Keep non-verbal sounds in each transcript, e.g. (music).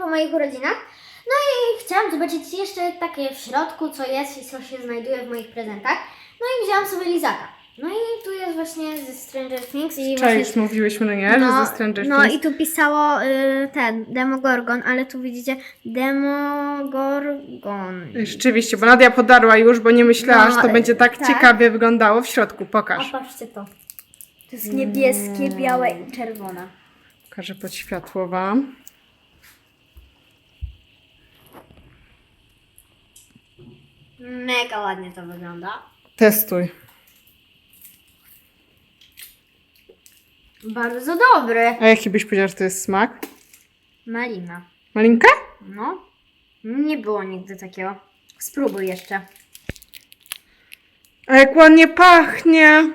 po moich urodzinach. No i chciałam zobaczyć jeszcze takie w środku, co jest i co się znajduje w moich prezentach. No i wzięłam sobie lizaka. No i tu jest właśnie ze Stranger Things i Wczoraj właśnie... już mówiłyśmy, no nie, że ze Stranger no Things. i tu pisało y, ten Demogorgon, ale tu widzicie Demogorgon. Rzeczywiście, bo Nadia podarła już, bo nie myślała, No, że to będzie tak, tak. ciekawie wyglądało w środku. A Pokaż. patrzcie to. To jest niebieskie, białe i czerwone. Pokażę pod światło wam. Mega ładnie to wygląda. Testuj. Bardzo dobry. A jaki byś powiedział, że to jest smak? Malina. Malinka? No. Nie było nigdy takiego. Spróbuj jeszcze. A jak ładnie pachnie.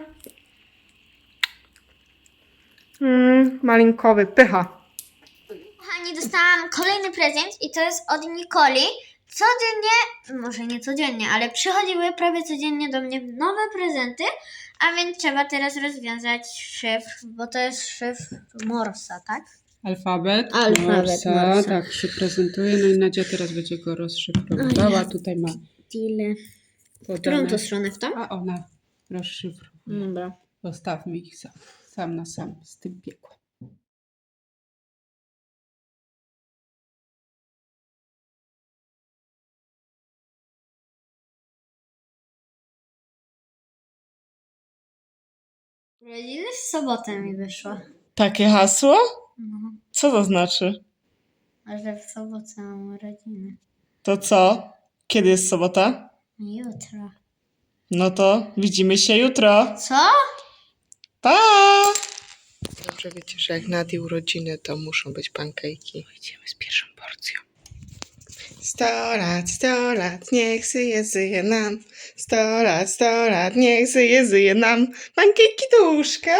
Mm, malinkowy, pycha. Kochani, dostałam kolejny prezent i to jest od Nikoli. Codziennie, może nie codziennie, ale przychodziły prawie codziennie do mnie nowe prezenty, a więc trzeba teraz rozwiązać szyfr, bo to jest szyfr Morsa, tak? Alfabet. Alfabet Morsa, Morsa. Tak się prezentuje. No i Nadia teraz będzie go rozszyfrowała. Tutaj ma Tyle. podane. Którą to stronę w to? A ona rozszyfrowuje. Dobra. Zostawmy ich sam, sam na sam z tym piekłem. Urodziny w sobotę mi wyszło. Takie hasło? No, Co to znaczy? a że w sobotę mam urodziny. To co? Kiedy jest sobota? Jutro. No to widzimy się jutro. Co? Pa! Dobrze wiecie, że jak Nadi urodziny, to muszą być pankejki. Idziemy z pierwszą porcją. Sto lat, sto lat, niech żyje, żyje nam. Sto lat, sto lat, niech żyje, żyje nam. Pankejki do łóżka?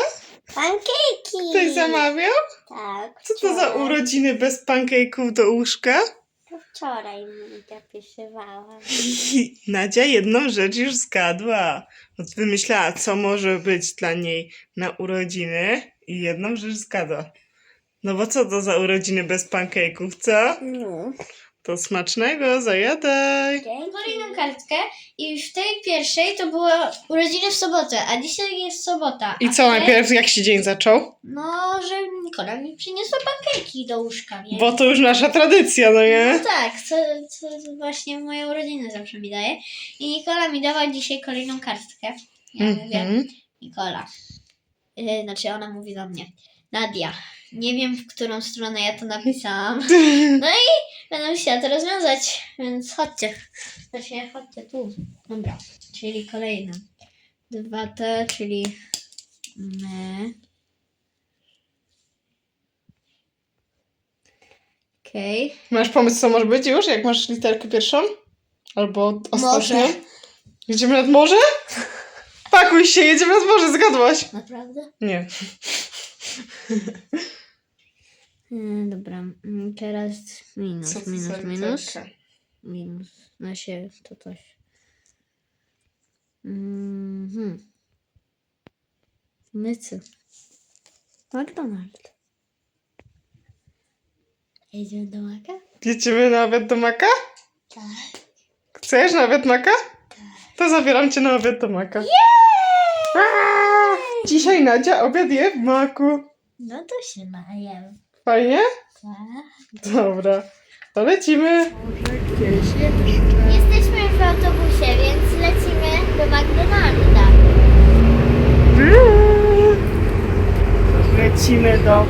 Pankejki! Ktoś zamawiał? Tak. Co to za urodziny bez pankejków do łóżka? Wczoraj mi zapisywałam. (laughs) Nadzia jedną rzecz już zgadła. Wymyślała, co może być dla niej na urodziny i jedną rzecz zgadła. No bo co to za urodziny bez pankejków, co? No. To smacznego, zajadaj. Kolejną kartkę i w tej pierwszej to było urodziny w sobotę, a dzisiaj jest sobota. I a co najpierw, jak się dzień zaczął? No, że Nikola mi przyniosła pankejki do łóżka, więc... Bo to już nasza tradycja, no No nie? tak, co, co właśnie moje urodziny zawsze mi daje. I Nikola mi dała dzisiaj kolejną kartkę. Ja mówię, Mhm. Nikola. Yy, znaczy ona mówi do mnie. Nadia, nie wiem w którą stronę ja to napisałam. (laughs) No i będę musiała to rozwiązać, więc chodźcie. Znaczy chodźcie tu. Dobra, czyli kolejne. Dwa T, czyli my. Okej. Masz pomysł, co może być już, jak masz literkę pierwszą? Albo ostatnią? Morze. Jedziemy nad morze? Pakuj się, jedziemy nad morze, zgadłaś. Naprawdę? Nie. Yy, dobra, mm, teraz minus, Co to minus, za minus. literka? Minus. Na się to coś. Mhm. Mycy. McDonald's. Jedziemy do Maka? Jedziemy na obiad do Maka? Tak. Chcesz na obiad Maka? To zabieram cię na obiad do Maka. Aaa! Dzisiaj Nadzia obiad je w Maku. No to się mają. Fajnie? Tak. Dobra. To lecimy. Jesteśmy w autobusie, więc lecimy do McDonalda. Lecimy do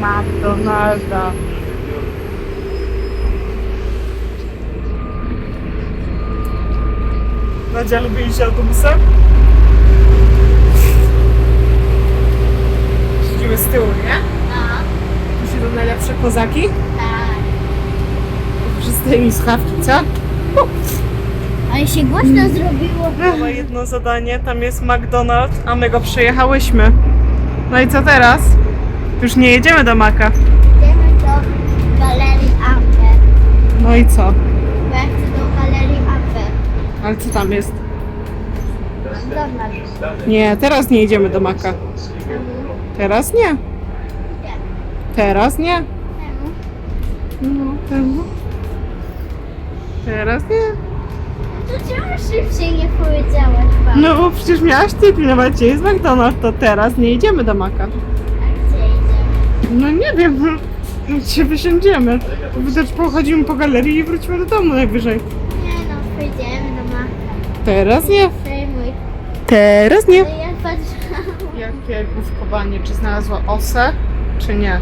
McDonalda. Nadzia lubi iść autobusem? Z tyłu, nie? No, Tu siedzą najlepsze kozaki. tak. Wszystkie mi słuchawki, co? Ale się głośno zrobiło. Mamy jedno zadanie, tam jest McDonald's, a my go przejechałyśmy. No i co teraz? Już nie jedziemy do Maka. Idziemy do galerii Amber. No i co? Bo ja chcę do galerii Amber. Ale co tam jest? McDonald's. Nie, teraz nie jedziemy do Maka. Teraz nie. Teraz nie. Czemu? No, temu. Teraz nie. To czemu szybciej nie powiedziałaś wam? No bo przecież miałaś ty pilnować, gdzie jest McDonald's, to teraz nie idziemy do Maka. A gdzie idziemy? No nie wiem, (laughs) gdzie wysiądziemy. Wtedy pochodzimy po galerii i wrócimy do domu najwyżej. Nie no, pójdziemy do maka. Teraz nie. Przejmuj. Teraz nie. Patrzałam. Jakie główkowanie? Czy znalazła osę, czy nie?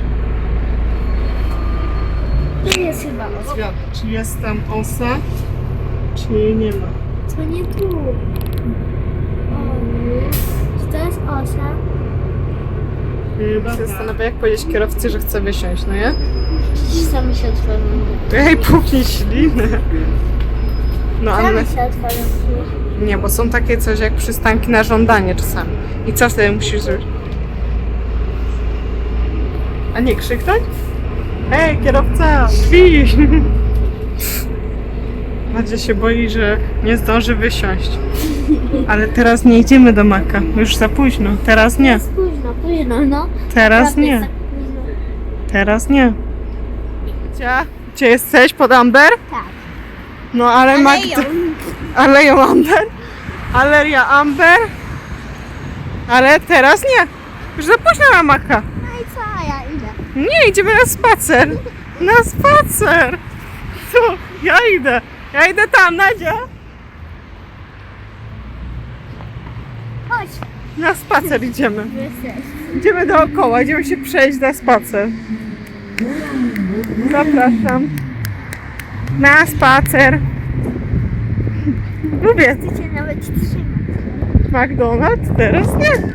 Tu jest chyba osa. Czy jest tam osa, czy jej nie ma? To nie tu. O, czy to jest osa? Chyba się zastanawia, jak powiedzieć kierowcy, że chce wysiąść, no nie? Same się otworzą. Ej, puknij ślinę. No ale Same się otworzą. Nie, bo są takie coś jak przystanki na żądanie czasami. I co wtedy musisz zrobić? A nie krzyknąć? Ej, kierowca, drzwi! Madzia się boi, że nie zdąży wysiąść. Ale teraz nie idziemy do Maka. Już za późno. Teraz nie. Jest późno, późno, no. Teraz nie. tak późno. Teraz nie. Gdzie? Gdzie jesteś? Pod Amber? Tak. No ale Magda... Aleją Amber? Aleria Amber? Ale teraz nie. Już za późno na Maka. No i co, ja idę. Nie, idziemy na spacer. Na spacer. Co? Ja idę. Ja idę tam, Nadzia. Chodź. Na spacer idziemy. Idziemy dookoła, idziemy się przejść na spacer. Zapraszam. Na spacer. Lubię Chcecie nawet trzymać. McDonald's, teraz nie.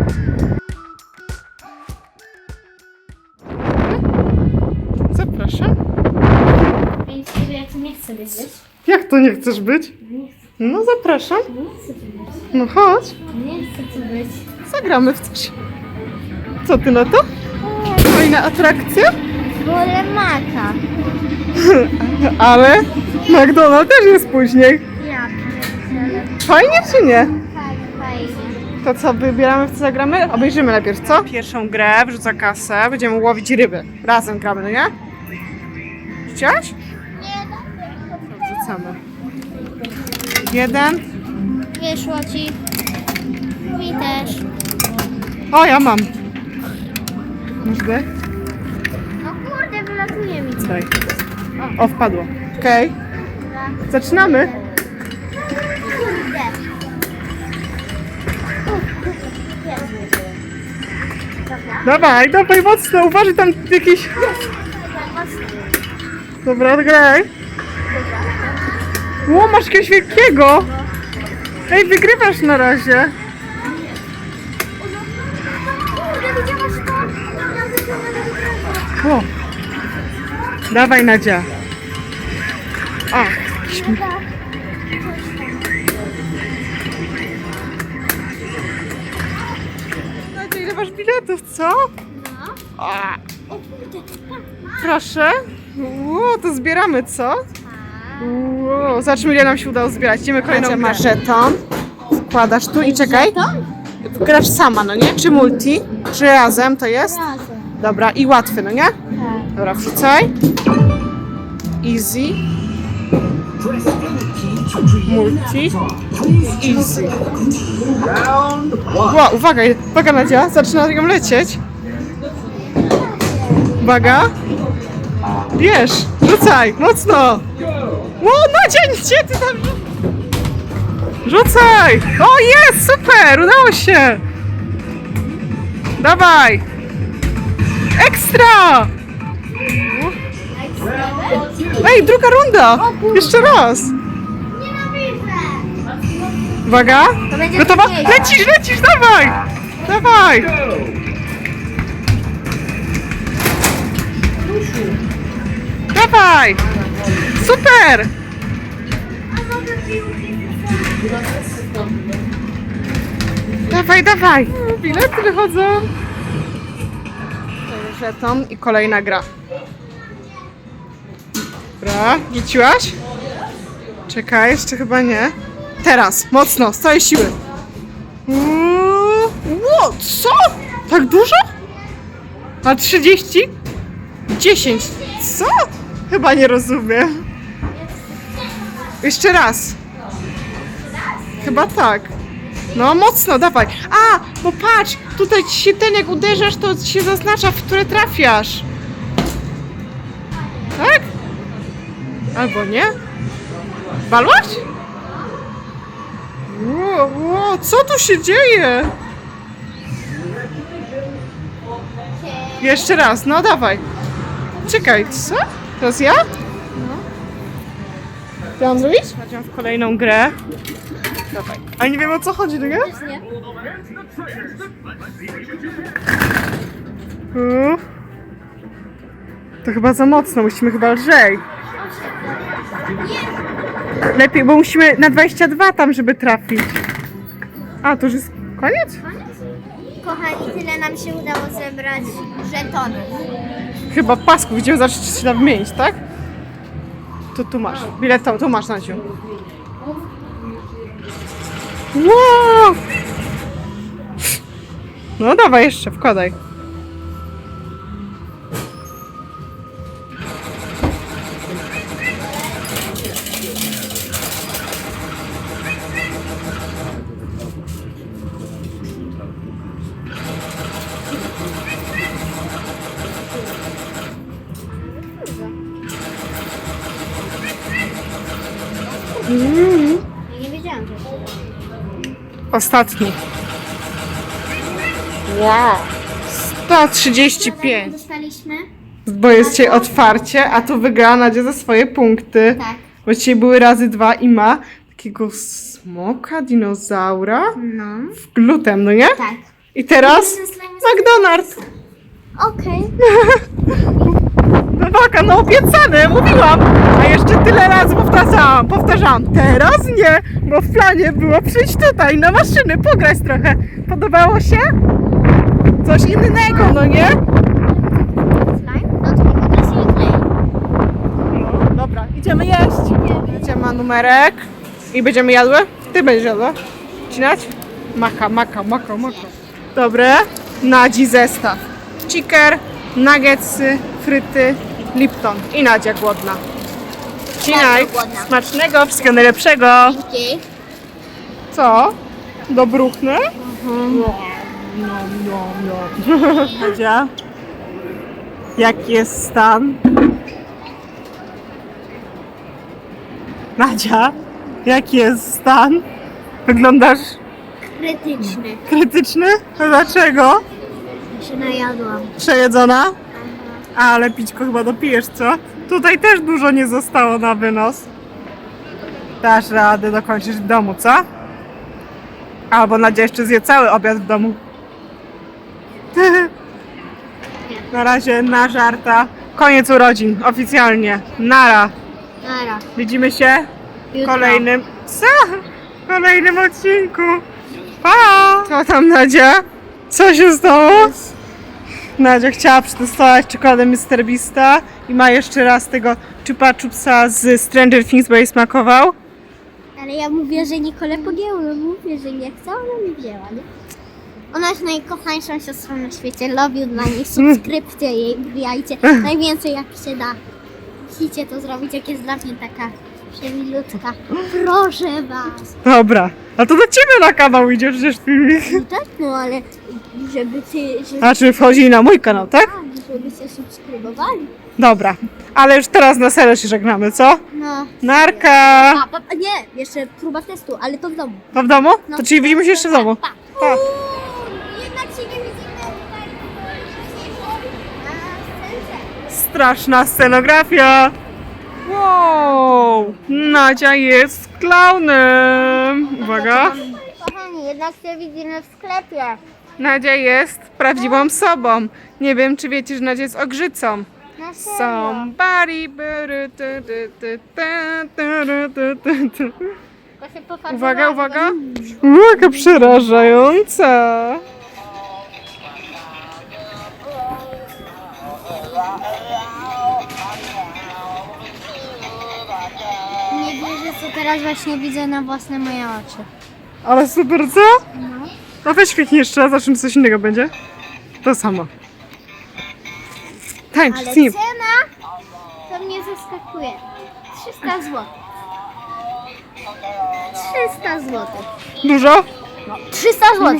Zapraszam. Że ja tu nie chcę być. Jak to nie chcesz być? No zapraszam. Nie chcę tu być. No chodź, Nie chcę tu być. zagramy w coś. Co ty na to? Fajna atrakcja? Wolę maka. (laughs) Ale McDonald's też jest później. Fajnie czy nie? Tak, fajnie. To co, wybieramy w co zagramy? Obejrzymy najpierw, co? Pierwszą grę, wrzuca kasę, będziemy łowić ryby. Razem gramy, no nie? Chciałaś? Nie, To wrzucamy. Jeden. Wyszło ci. Mi też. O, ja mam. Możemy? No kurde, wylatuje mi. Daj. O, wpadło. Okej. Zaczynamy. Dawaj, dawaj mocno, uważaj tam jakiś... Dobra, odgraj. Ło, masz jakiegoś wielkiego. Ej, wygrywasz na razie. Kurde, widziałaś to? O. Dawaj, Nadzia. A, biletów, co? No. A, O kurde. proszę. Ło, to zbieramy, co? Ło, zobaczmy, ile nam się udało zbierać. Idziemy kolejną grę. masz żeton. Wkładasz tu i czekaj. Grasz sama, no nie? Czy multi? Czy razem to jest? Razem. Dobra, i łatwy, no nie? Tak. Dobra, wrzucaj. Easy. Multi. Easy. Ła, uwaga, uwaga Nadzia, zaczyna ją lecieć. Uwaga. Bierz, rzucaj, mocno. Ło, Nadzia, gdzie ty tam... Rzucaj! O, jest, super, udało się. Dawaj. Ekstra! Ej, druga runda! Jeszcze raz! Uwaga! To będzie Gotowa? trudniejsze. Lecisz, lecisz, dawaj! Dawaj! Dawaj! Super! Dawaj, dawaj! Bilety wychodzą. Żeton i kolejna gra. Dobra, rzuciłaś? Czekaj, jeszcze chyba nie. Teraz, mocno, z całej siły. Ło, co? Tak dużo? A 30? 10. Co? Chyba nie rozumiem. Jeszcze raz. Chyba tak. No mocno, dawaj. A, bo patrz, tutaj się ten jak uderzasz, to się zaznacza, w które trafiasz. Tak? Albo nie? Walłaś? Ło, co tu się dzieje? Jeszcze raz, no dawaj. Czekaj, co? Teraz ja? Ja mam zrobić? W kolejną grę. Dawaj. A nie wiem o co chodzi, nie? Nie. To chyba za mocno, musimy chyba lżej. Lepiej, bo musimy na 22 tam, żeby trafić. A, to już jest koniec? Kochani, tyle nam się udało zebrać żetonów. Chyba pasków, gdzie zacząć się tam wymienić, tak? To tu masz. Bilet to, tu masz, Naciu. Wow! No dawaj jeszcze, wkładaj. Ja nie wiedziałam, że to Ostatni. Wow. 135. dostaliśmy. Bo jest dzisiaj otwarcie, a tu wygrała Nadia za swoje punkty. Tak. Bo dzisiaj były razy dwa i ma takiego smoka, dinozaura No. w glutem, no nie? Tak. I teraz McDonald's. Okej. (laughs) Waka, no obiecane, mówiłam. A jeszcze tyle razy powtarzałam, powtarzałam. Teraz nie, bo w planie było przyjść tutaj na maszyny, pograć trochę. Podobało się? Coś innego, no nie? No dobra, idziemy jeść. Będzie ma numerek i będziemy jadły. Ty będziesz jadła. Cinać? Maka, maka, maka, maka. Dobre. Nadzi zestaw. Chicker, nuggetsy, fryty, Lipton. I Nadzia głodna. Cinaj. Głodna. Smacznego, wszystkiego najlepszego. Dzięki. Co? Dobruchne? No, no, no. (laughs) Nadzia? Jaki jest stan? Nadzia? Jaki jest stan? Wyglądasz Krytyczny. krytyczny? A Dlaczego? Się najadłam. Przejedzona? Ale pićko chyba dopijesz, co? Tutaj też dużo nie zostało na wynos. Dasz radę dokończyć w domu, co? Albo Nadzia jeszcze zje cały obiad w domu. (laughs) Na razie na żarta. Koniec urodzin, oficjalnie. Nara. Nara. Widzimy się w kolejnym... Co? W kolejnym odcinku. Pa! Co tam Nadzia? Co się stało? Nadzia chciała przetestować czekoladę Mr. Beasta i ma jeszcze raz tego chupa chupsa z Stranger Things, bo jej smakował. Ale ja mówię, że Nicole pogięło. Mówię, że nie chcę, ona mi wzięła, nie? Ona jest najkochańszą siostrą na świecie. Love you dla niej. Subskrypcje jej wbijajcie. Najwięcej jak się da. Musicie to zrobić, jak jest dla mnie taka przemilutka. Proszę was. Dobra, a to do ciebie na kanał idzie przecież filmik. No tak, no ale żeby ty, żeby, A czy wchodzi na mój kanał, tak? tak, żebyście subskrybowali. Dobra, ale już teraz na serio się żegnamy, co? No. Narka! Pa, pa, nie, jeszcze próba testu, ale to w domu. To w domu? No. To czyli widzimy się jeszcze w domu. Pa. Pa. Straszna scenografia! Wow! Nadzia jest klaunem! Uwaga! Kochani, jednak się widzimy w sklepie. Nadia jest prawdziwą sobą. Nie wiem, czy wiecie, że Nadia jest ogrzycą. Na. Somebody... Uwaga, uwaga. Uwaga, przerażająca. Nie wierzę, co teraz właśnie widzę na własne moje oczy. Ale super, co? A weź kliknij jeszcze raz, a czym coś innego będzie? To samo. Tańcz, Ale cena to mnie zaskakuje. 300 zł. 300 zł. Dużo? 300 zł.